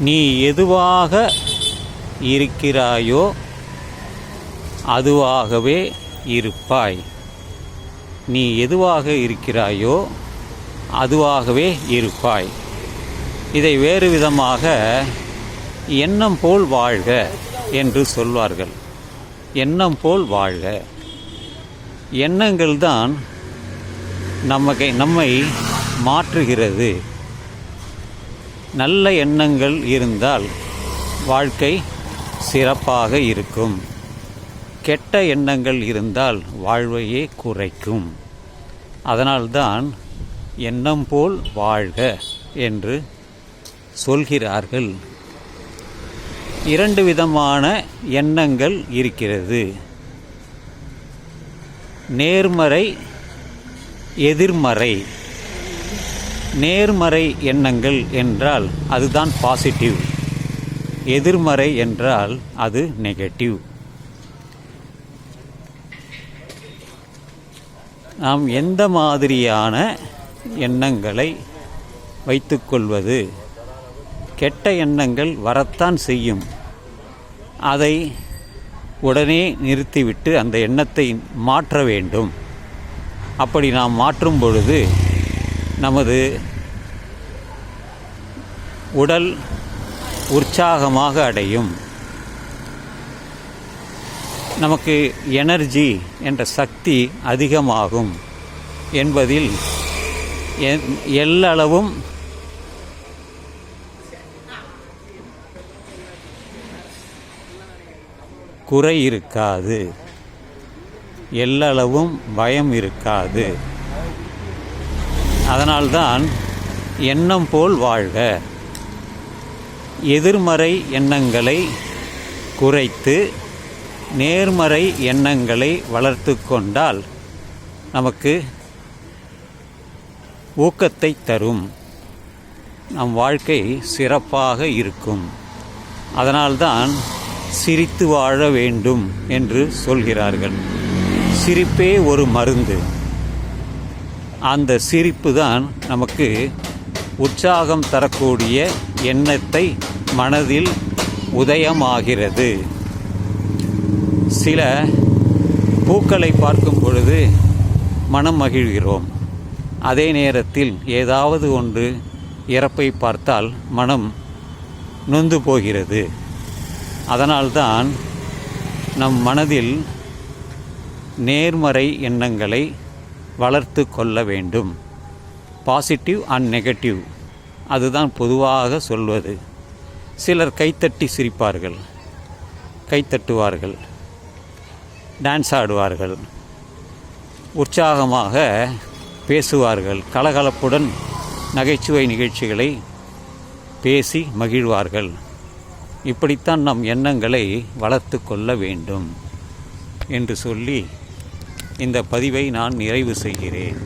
நீ எதுவாக இருக்கிறாயோ அதுவாகவே இருப்பாய். நீ எதுவாக இருக்கிறாயோ அதுவாகவே இருப்பாய். இதை வேறு விதமாக எண்ணம் போல் வாழ்க என்று சொல்வார்கள். எண்ணம் போல் வாழ்க. எண்ணங்கள் தான் நமக்கு நம்மை மாற்றுகிறது. நல்ல எண்ணங்கள் இருந்தால் வாழ்க்கை சிறப்பாக இருக்கும். கெட்ட எண்ணங்கள் இருந்தால் வாழ்வையே குறைக்கும். அதனால்தான் எண்ணம் போல் வாழ்க என்று சொல்கிறார்கள். இரண்டு விதமான எண்ணங்கள் இருக்கிறது. நேர்மறை எதிர்மறை. நேர்மறை எண்ணங்கள் என்றால் அதுதான் பாசிட்டிவ் எதிர்மறை என்றால் அது நெகட்டிவ் நாம் எந்த மாதிரியான எண்ணங்களை வைத்துக்கொள்வது? கெட்ட எண்ணங்கள் வரத்தான் செய்யும். அதை உடனே நிறுத்திவிட்டு அந்த எண்ணத்தை மாற்ற வேண்டும். அப்படி நாம் மாற்றும் பொழுது நமது உடல் உற்சாகமாக அடையும். நமக்கு எனர்ஜி என்ற சக்தி அதிகமாகும் என்பதில் எல்லளவும் குறை இருக்காது. எல்லளவும் பயம் இருக்காது. அதனால்தான் எண்ணம் போல் வாழ்க. எதிர்மறை எண்ணங்களை குறைத்து நேர்மறை எண்ணங்களை வளர்த்து கொண்டால் நமக்கு ஊக்கத்தை தரும். நம் வாழ்க்கை சிறப்பாக இருக்கும். அதனால்தான் சிரித்து வாழ வேண்டும் என்று சொல்கிறார்கள். சிரிப்பே ஒரு மருந்து. அந்த சிரிப்பு தான் நமக்கு உற்சாகம் தரக்கூடிய எண்ணத்தை மனதில் உதயமாகிறது. சில பூக்களை பார்க்கும் பொழுது மனம் மகிழ்கிறோம். அதே நேரத்தில் ஏதாவது ஒன்று இறப்பை பார்த்தால் மனம் நொந்து போகிறது. அதனால்தான் நம் மனதில் நேர்மறை எண்ணங்களை வளர்த்து கொள்ள வேண்டும். பாசிட்டிவ் அண்ட் நெகட்டிவ் அதுதான் பொதுவாக சொல்வது. சிலர் கைத்தட்டி சிரிப்பார்கள். கைத்தட்டுவார்கள். டான்ஸ் ஆடுவார்கள். உற்சாகமாக பேசுவார்கள். கலகலப்புடன் நகைச்சுவை நிகழ்ச்சிகளை பேசி மகிழ்வார்கள். இப்படித்தான் நம் எண்ணங்களை வளர்த்து கொள்ள வேண்டும். என்று சொல்லி இந்த பதிவை நான் நிறைவு செய்கிறேன்.